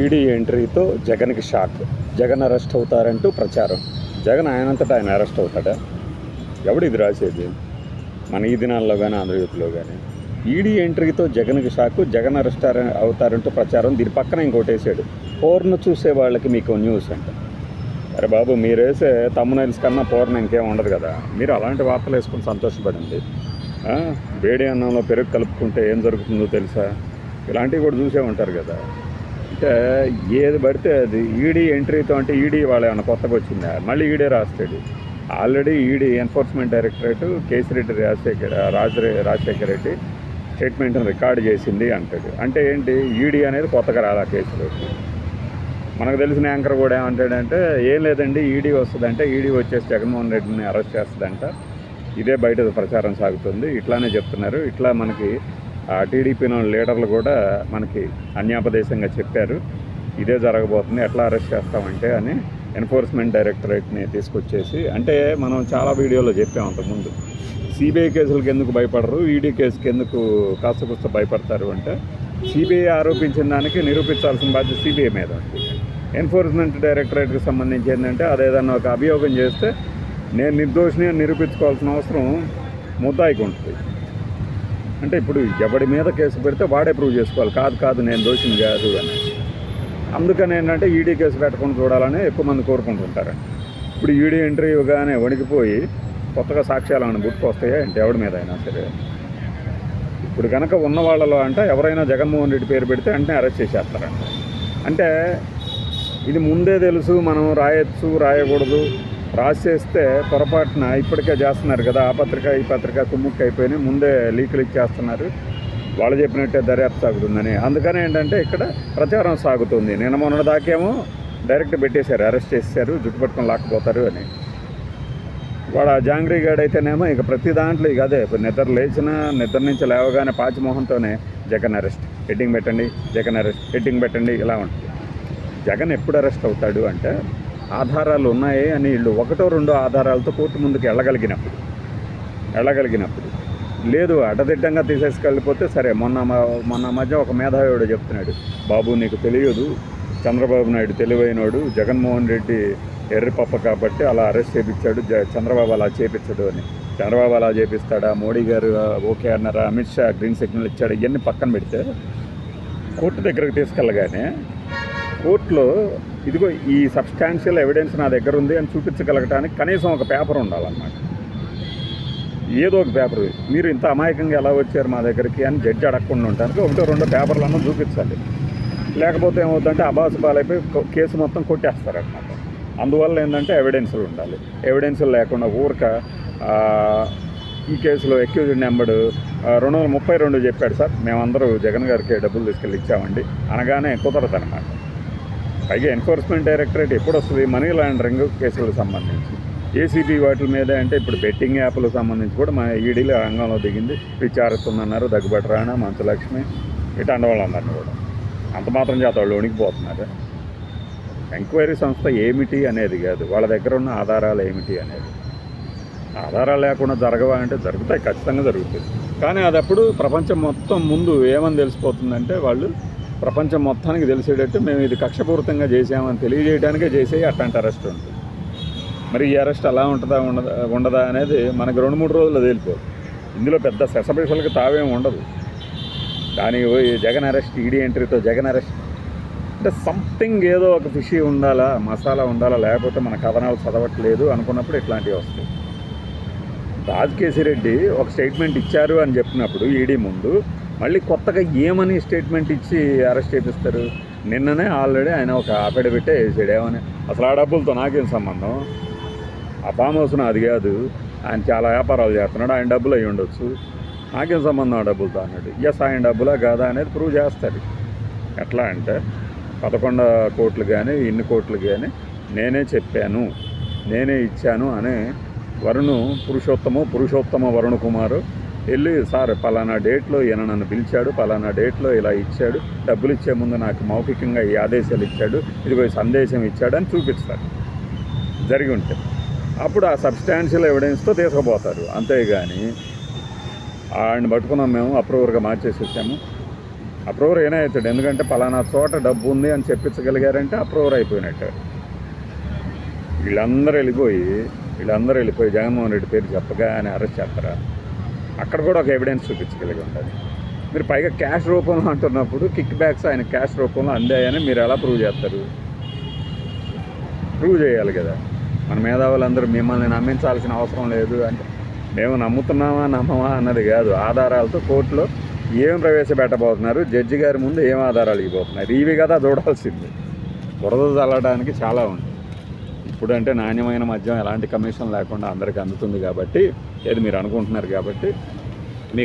ED ఎంట్రీతో జగన్కి shock. Jagan arrest అవుతారంటూ ప్రచారం. జగన్ ఆయనంతటా ఆయన అరెస్ట్ అవుతాడా? ఎవడు ఇది రాసేది? మన ఈ దినాల్లో కానీ ఆంధ్రజ్యోతిలో కానీ ఈడీ ఎంట్రీతో జగన్కి షాక్ జగన్ అరెస్ట్ అవుతారంటూ ప్రచారం. దీని పక్కన ఇంకోటేసాడు. పోర్ను చూసే వాళ్ళకి మీకు న్యూస్ అంట. అరే బాబు మీరు వేసే తమ్మునైల్స్ కన్నా పోర్ను ఇంకేం ఉండదు కదా? మీరు అలాంటి వార్తలు వేసుకుని సంతోషపడండి. వేడి అన్నంలో పెరుగు కలుపుకుంటే ఏం జరుగుతుందో తెలుసా? ఇలాంటివి కూడా చూసే ఉంటారు కదా. అంటే ఏది పడితే అది. ఈడీ ఎంట్రీతో అంటే ఈడీ వాళ్ళు ఏమైనా కొత్తగా వచ్చిందా? మళ్ళీ ఈడే రాస్తాడు. Already ED enforcement directorate Kesireddy Rajasekhar Raja Rajasekhara Reddy స్టేట్మెంట్ని record చేసింది అంటాడు. అంటే ఏంటి? ఈడీ అనేది కొత్తగా రాదా కేసులోకి మనకు తెలిసిన యాంకర్ కూడా ఏమంటాడంటే ఏం లేదండి ఈడీ వస్తుందంటే ఈడీ వచ్చేసి జగన్మోహన్ రెడ్డిని అరెస్ట్ చేస్తుందంట. ఇదే బయట ప్రచారం సాగుతుంది. ఇట్లానే చెప్తున్నారు. ఇట్లా మనకి ఆ టీడీపీ లీడర్లు కూడా మనకి అన్యాపదేశంగా చెప్పారు. ఇదే జరగబోతుంది ఎట్లా అరెస్ట్ చేస్తామంటే అని ఎన్ఫోర్స్మెంట్ డైరెక్టరేట్ని తీసుకొచ్చేసి అంటే మనం చాలా వీడియోలో చెప్పాం అంతకుముందు. సిబిఐ కేసులకు ఎందుకు భయపడరు ఈడీ కేసుకి ఎందుకు కాస్త కూస్త భయపడతారు అంటే సిబిఐ ఆరోపించిన దానికి నిరూపించాల్సిన బాధ్యత సిబిఐ మీద ఎన్ఫోర్స్మెంట్ డైరెక్టరేట్కి సంబంధించి ఏంటంటే అదేదన్నా ఒక అభియోగం చేస్తే నేను నిర్దోషిని నిరూపించుకోవాల్సిన అవసరం ముద్దాయికి ఉంటుంది. అంటే ఇప్పుడు ఎవడి మీద కేసు పెడితే వాడే ప్రూవ్ చేసుకోవాలి. కాదు కాదు నేను దోషిని కాదు అని. అందుకని ఏంటంటే ఈడీ కేసు పెట్టకుండా చూడాలని ఎక్కువ మంది కోరుకుంటుంటారు. ఇప్పుడు ఈడీ ఎంట్రీ కానీ వణికిపోయి కొత్తగా సాక్ష్యాలు అని గుర్తుకొస్తాయా అంటే ఎవడి మీద అయినా సరే. ఇప్పుడు కనుక ఉన్న వాళ్ళలో అంటే ఎవరైనా జగన్మోహన్ రెడ్డి పేరు పెడితే అంటే అరెస్ట్ చేసేస్తారంట. అంటే ఇది ముందే తెలుసు మనం రాయొచ్చు రాయకూడదు. రాసేస్తే పొరపాటున ఇప్పటికే చేస్తున్నారు కదా ఆ పత్రిక ఈ పత్రిక కుమ్ముక్కి అయిపోయినాయి ముందే లీకులు ఇచ్చేస్తున్నారు. వాళ్ళు చెప్పినట్టే దర్యాప్తు సాగుతుందని. అందుకని ఏంటంటే ఇక్కడ ప్రచారం సాగుతుంది. నిన్న మొన్న దాకేమో డైరెక్ట్ పెట్టేశారు అరెస్ట్ చేశారు జుట్టు పట్టుకొని లాక్కపోతారు అని. వాడు ఆ జాంగ్రీ గాడ్ అయితేనేమో ఇక ప్రతి దాంట్లో ఇక అదే ఇప్పుడు నిద్ర లేచిన నిద్ర నుంచి లేవగానే పాచిమోహన్తోనే జగన్ అరెస్ట్. హెడ్డింగ్ పెట్టండి జగన్ అరెస్ట్ హెడ్డింగ్ పెట్టండి ఇలా ఉంటుంది. జగన్ ఎప్పుడు అరెస్ట్ అవుతాడు అంటే ఆధారాలు ఉన్నాయి అని వీళ్ళు ఒకటో రెండో ఆధారాలతో కోర్టు ముందుకు వెళ్ళగలిగినప్పుడు వెళ్ళగలిగినప్పుడు. లేదు అటదిడ్డంగా తీసేసుకెళ్ళిపోతే సరే మొన్న మొన్న మధ్య ఒక మేధావిడు చెప్తున్నాడు బాబు నీకు తెలియదు చంద్రబాబు నాయుడు తెలివైనోడు జగన్మోహన్ రెడ్డి ఎర్రిపప్ప కాబట్టి అలా అరెస్ట్ చేపించాడు జ- చంద్రబాబు అలా చేపించడు అని. చంద్రబాబు అలా చేపిస్తాడా? మోడీ గారు ఓకే అన్నారా? అమిత్ షా గ్రీన్ సిగ్నల్ ఇచ్చాడు? ఇవన్నీ పక్కన పెడితే కోర్టు దగ్గరకు తీసుకెళ్ళగానే కోర్టులో ఇదిగో ఈ సబ్స్టాన్షియల్ ఎవిడెన్స్ నా దగ్గర ఉంది అని చూపించగలగటానికి కనీసం ఒక పేపర్ ఉండాలన్నమాట. ఏదో ఒక పేపర్ మీరు ఇంత అమాయకంగా ఎలా వచ్చారు మా దగ్గరికి అని జడ్జి అడగకుండా ఉండటానికి ఒకటో రెండో పేపర్లను చూపించాలి. లేకపోతే ఏమవుతుందంటే అబాసు పాలైపోయి కేసు మొత్తం కొట్టేస్తారనమాట అందువల్ల ఏంటంటే ఎవిడెన్సులు ఉండాలి. ఎవిడెన్సులు లేకుండా ఊరక ఈ కేసులో అక్యూజ్డ్ నెంబర్ రెండు వందల ముప్పై రెండు చెప్పాడు సార్. మేమందరూ జగన్ గారికి డబ్బులు తీసుకెళ్ళి ఇచ్చామండి. అనగానే కుదరదు అనమాట పైగా ఎన్ఫోర్స్మెంట్ డైరెక్టరేట్ ఎప్పుడు వస్తుంది మనీ లాండరింగ్ కేసులకు సంబంధించి. ఏసీబీ వాటి మీద అంటే ఇప్పుడు బెట్టింగ్ యాప్లకు సంబంధించి కూడా మా ఈడీలో రంగంలో దిగింది. విచారిస్తుందన్నారు దగ్గుబాటి రాణా మంచులక్ష్మి ఇటు వాళ్ళందరినీ కూడా. అంత మాత్రం చేత వాళ్ళు వణికిపోతున్నారు. ఎంక్వైరీ సంస్థ ఏమిటి అనేది కాదు. వాళ్ళ దగ్గర ఉన్న ఆధారాలు ఏమిటి అనేది. ఆధారాలు లేకుండా జరగవా అంటే జరుగుతాయి ఖచ్చితంగా జరుగుతుంది కానీ అది అప్పుడు ప్రపంచం మొత్తం ముందు ఏమని తెలిసిపోతుందంటే వాళ్ళు ప్రపంచం మొత్తానికి తెలిసేటట్టు మేము ఇది కక్షపూరితంగా చేసామని తెలియజేయడానికే చేసే అట్లాంటి అరెస్ట్ ఉంటుంది మరి ఈ అరెస్ట్ అలా ఉంటుందా ఉండదా ఉండదా అనేది మనకు రెండు మూడు రోజుల్లో తేలిపోదు. ఇందులో పెద్ద సెసపిసలకి తావేం ఉండదు. దానికి పోయి జగన్ అరెస్ట్ ఈడీ ఎంట్రీతో జగన్ అరెస్ట్. అంటే సంథింగ్ ఏదో ఒక ఫిషి ఉండాలా మసాలా ఉండాలా లేకపోతే మన కథనాలు చదవట్లేదు అనుకున్నప్పుడు ఇట్లాంటివి వస్తాయి. రాజకేశిరెడ్డి ఒక స్టేట్మెంట్ ఇచ్చారు అని చెప్పినప్పుడు ఈడీ ముందు మళ్ళీ కొత్తగా ఏమని స్టేట్మెంట్ ఇచ్చి అరెస్ట్ చేపిస్తారు? నిన్ననే ఆల్రెడీ ఆయన ఒక అఫిడవిటే వేసాడు. ఏమని? అసలు ఆ డబ్బులతో నాకేం సంబంధం? ఆ ఫామ్ హౌస్ నాది కాదు. ఆయన చాలా వ్యాపారాలు చేస్తున్నాడు. ఆయన డబ్బులు అయి ఉండొచ్చు. నాకేం సంబంధం ఆ డబ్బులతో అన్నాడు. ఎస్ ఆయన డబ్బులా కాదా అనేది ప్రూవ్ చేస్తారు ఎట్లా అంటే పదకొండు కోట్లు కానీ ఇన్ని కోట్లు కానీ నేనే చెప్పాను. నేనే ఇచ్చాను అని వరుణు పురుషోత్తము పురుషోత్తమ వరుణ కుమారు వెళ్ళి సార్ పలానా డేట్లో ఈయన నన్ను పిలిచాడు పలానా డేట్లో ఇలా ఇచ్చాడు డబ్బులు ఇచ్చే ముందు నాకు మౌఖికంగా ఈ ఆదేశాలు ఇచ్చాడు ఇదిగో సందేశం ఇచ్చాడు అని చూపిస్తారు జరిగి ఉంటే. అప్పుడు ఆ సబ్స్టాన్షియల్ ఎవిడెన్స్తో తీసుకుపోతారు. అంతేగాని ఆయన పట్టుకున్నాం మేము అప్రూవర్గా మార్చేసి వచ్చాము అప్రూవర్ ఏనే అవుతాడు? ఎందుకంటే పలానా చోట డబ్బు ఉంది అని చెప్పించగలిగారంటే అప్రూవర్ అయిపోయినట్టు. వీళ్ళందరూ వెళ్ళిపోయి వీళ్ళందరూ వెళ్ళిపోయి జగన్మోహన్ రెడ్డి పేరు చెప్పగా అరెస్ట్ చేస్తారా? అక్కడ కూడా ఒక ఎవిడెన్స్ చూపించగలిగి ఉంటుంది మీరు పైగా క్యాష్ రూపంలో అంటున్నప్పుడు కిక్ బ్యాక్స్ ఆయన క్యాష్ రూపంలో అందాయని మీరు ఎలా ప్రూవ్ చేస్తారు? ప్రూవ్ చేయాలి కదా. మన మేధావులందరూ మిమ్మల్ని నమ్మించాల్సిన అవసరం లేదు అంటే మేము నమ్ముతున్నామా నమ్మమా అన్నది కాదు. ఆధారాలతో కోర్టులో ఏం ప్రవేశపెట్టబోతున్నారు? జడ్జి గారి ముందు ఏం ఆధారాలు ఇవ్వబోతున్నారు? ఇవి కదా చూడాల్సింది. బురద చల్లడానికి చాలా ఉంది. ఇప్పుడంటే నాణ్యమైన మద్యం ఎలాంటి కమిషన్ లేకుండా అందరికీ అందుతుంది కాబట్టి ఏది మీరు అనుకుంటున్నారు కాబట్టి